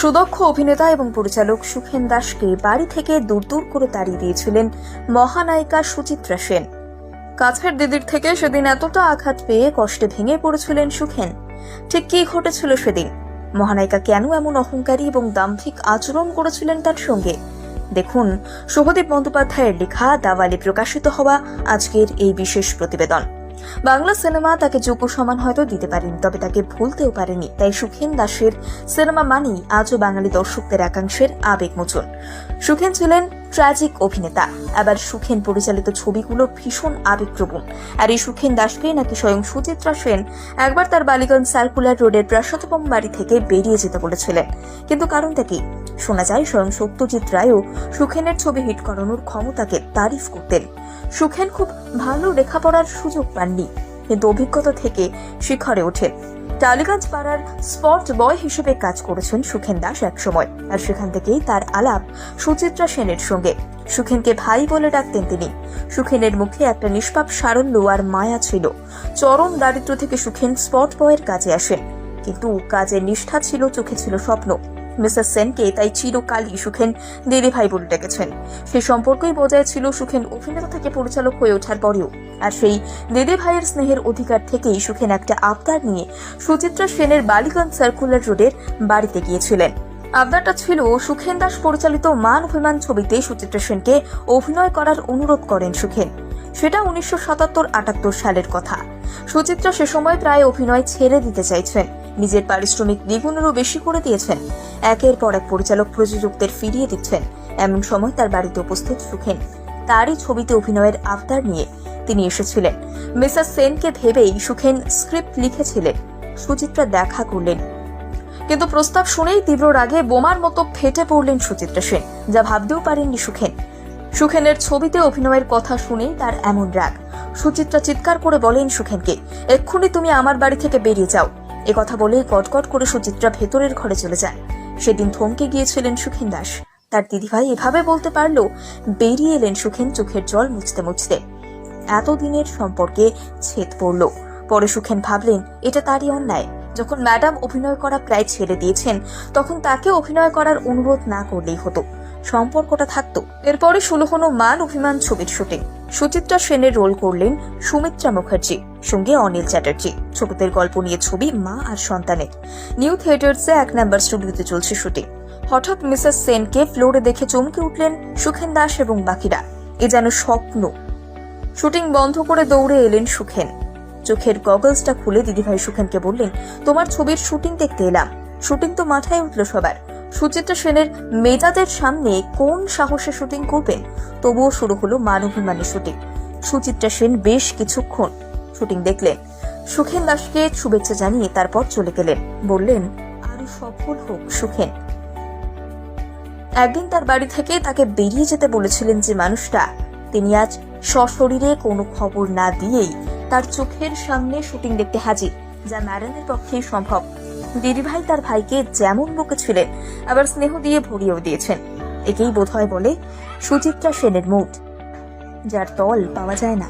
সুদক্ষ অভিনেতা এবং পরিচালক সুখেন দাসকে বাড়ি থেকে দূর দূর করে তাড়িয়ে দিয়েছিলেন মহানায়িকা সুচিত্রা সেন। কাছের দিদির থেকে সেদিন এতটা আঘাত পেয়ে কষ্টে ভেঙে পড়েছিলেন সুখেন। ঠিক কি ঘটেছিল সেদিন? মহানায়িকা কেন এমন অহংকারী এবং দাম্ভিক আচরণ করেছিলেন তার সঙ্গে? দেখুন, শুভদীপ বন্দ্যোপাধ্যায়ের লেখা দাওয়ালে প্রকাশিত হওয়া আজকের এই বিশেষ প্রতিবেদন। বাংলা সিনেমা তাকে যোগ্য সমান হয়তো দিতে পারেনি, তবে তাকে ভুলতেও পারেনি। তাই সুখেন দাসের সিনেমা মানেই আজও বাঙালি দর্শকদের একাংশের আবেগ মোচন সুখেন ছিলেন ট্র্যাজিক অভিনেতা। আবার সুখেন পরিচালিত ছবিগুলো ভীষণ আবেগপ্রবণ। আর এই সুখেন দাসকে নাকি স্বয়ং সুচিত্রা সেন একবার তার বালিগঞ্জ সার্কুলার রোডের প্রাসাদপম বাড়ি থেকে বেরিয়ে যেতে বলেছিলেন। কিন্তু কারণটা কি? শোনা যায়, স্বয়ং সত্যজিৎ রায়ও সুখেনের ছবি হিট করানোর ক্ষমতাকে তারিফ করতেন। সুখেন খুব ভালো লেখাপড়ার সুযোগ পাননি, কিন্তু অভিজ্ঞতা থেকে শিখরে ওঠেন। টালিগঞ্জ পাড়ার স্পট বয় হিসেবে কাজ করেছেন সুখেন দাস একসময়। আর সেখান থেকেই তার আলাপ সুচিত্রা সেনের সঙ্গে। সুখেনকে ভাই বলে ডাকতেন তিনি। সুখেনের মুখে একটা নিষ্পাপ সারল্য আর মায়া ছিল। চরম দারিদ্র থেকে সুখেন স্পট বয়ের কাজে আসেন। কিন্তু কাজের নিষ্ঠা ছিল, চোখে ছিল স্বপ্ন। মিসেস সেনকে তাই চিরকালই সুখেন দিদি ভাই বলে ডেকেছেন। সেই সম্পর্কই বজায় ছিল সুখেন অভিনেতা থেকে পরিচালক হয়ে ওঠার পরেও। আর সেই দিদি ভাইয়ের স্নেহের অধিকার থেকেই সুখেন একটা আবদার নিয়ে সুচিত্রা সেনের বালিগঞ্জ সার্কুলার রোডের বাড়িতে গিয়েছিলেন। আবদারটা ছিল সুখেন দাস পরিচালিত মান অভিমান ছবিতে সুচিত্রা সেনকে অভিনয় করার অনুরোধ করেন সুখেন। সেটা উনিশশো সাতাত্তর আটাত্তর সালের কথা। সুচিত্রা সে সময় প্রায় অভিনয় ছেড়ে দিতে চাইছেন। নিজের পারিশ্রমিক দ্বিগুণেরও বেশি করে দিয়েছেন। একের পর এক পরিচালক প্রযোজকদের ফিরিয়ে দিচ্ছেন। এমন সময় তার বাড়িতে উপস্থিত সুখেন। তারই ছবিতে অভিনয়ের আবদার নিয়ে তিনি এসেছিলেন। মিসেস সেনকে ভেবেই সুখেন স্ক্রিপ্ট লিখেছিলেন। সুচিত্রা দেখা করলেন। কিন্তু প্রস্তাব শুনেই তীব্র রাগে বোমার মতো ফেটে পড়লেন সুচিত্রা সেন, যা ভাবতেও পারেননি সুখেন। সুখেনের ছবিতে অভিনয়ের কথা শুনেই তার এমন রাগ। সুচিত্রা চিৎকার করে বলেন সুখেনকে, এক্ষুনি তুমি আমার বাড়ি থেকে বেরিয়ে যাও। এ কথা বলেই কটকট করে সুচিত্রা ভেতরের ঘরে চলে যায়। সেদিন থমকে গিয়েছিলেন সুখেন দাস। তার দিদিভাই এভাবে বলতে পারল, বেরিয়ে এলেন সুখেন চোখের জল মুছতে মুছতে। এতদিনের সম্পর্কে ছেদ পড়ল। পরে সুখেন ভাবলেন, এটা তারই অন্যায়। যখন ম্যাডাম অভিনয় করা প্রায় ছেড়ে দিয়েছেন, তখন তাকে অভিনয় করার অনুরোধ না করলেই হতো। সম্পর্কটা থাকতো। এরপরে শুরু হলো মান অভিমান ছবির শুটিং। সুচিত্রা সেনের রোল করলেন সুমিত্রা মুখার্জি। সঙ্গে অনিল চ্যাটার্জি। ছবিদের গল্প নিয়ে ছবি মা আর সন্তানের। নিউ থিয়েটার্সে এক নাম্বার স্টুডিওতে চলছে শুটিং। হঠাৎ মিসেস সেনকে ফ্লোরে দেখে চমকে উঠলেন সুখেন দাস এবং বাকিরা। এ যেন স্বপ্ন। শুটিং বন্ধ করে দৌড়ে এলেন সুখেন। চোখের গগলসটা খুলে দিদিভাই সুখেনকে বললেন, তোমার ছবির শুটিং দেখতে এলাম। শুটিং তো মাথায় উঠল সবার। সুচিত্রা সেনের মেজাদের সামনে কোন সাহসে শুটিং করবেন? তবুও শুরু হলো মানবিমানের শুটিং। সুচিত্রা সেন বেশ কিছুক্ষণ শুটিং দেখলেন। সুখেন দাসকে শুভেচ্ছা জানিয়ে তারপর চলে গেলেন। বললেন, আরও সফল হোক সুখেন। একদিন তার বাড়ি থেকে তাকে বেরিয়ে যেতে বলেছিলেন যে মানুষটা। তিনি আজ সশরীরে কোনো খবর না দিয়েই তার চোখের সামনে শুটিং দেখতে হাজির, যা ম্যাডামের পক্ষেই সম্ভব। দিদিভাই তার ভাইকে যেমন বকেছিলেন, আবার স্নেহ দিয়ে ভরিয়েও দিয়েছেন। একেই বোধহয় বলে সুচিত্রা সেনের মুড, যার তল পাওয়া যায় না।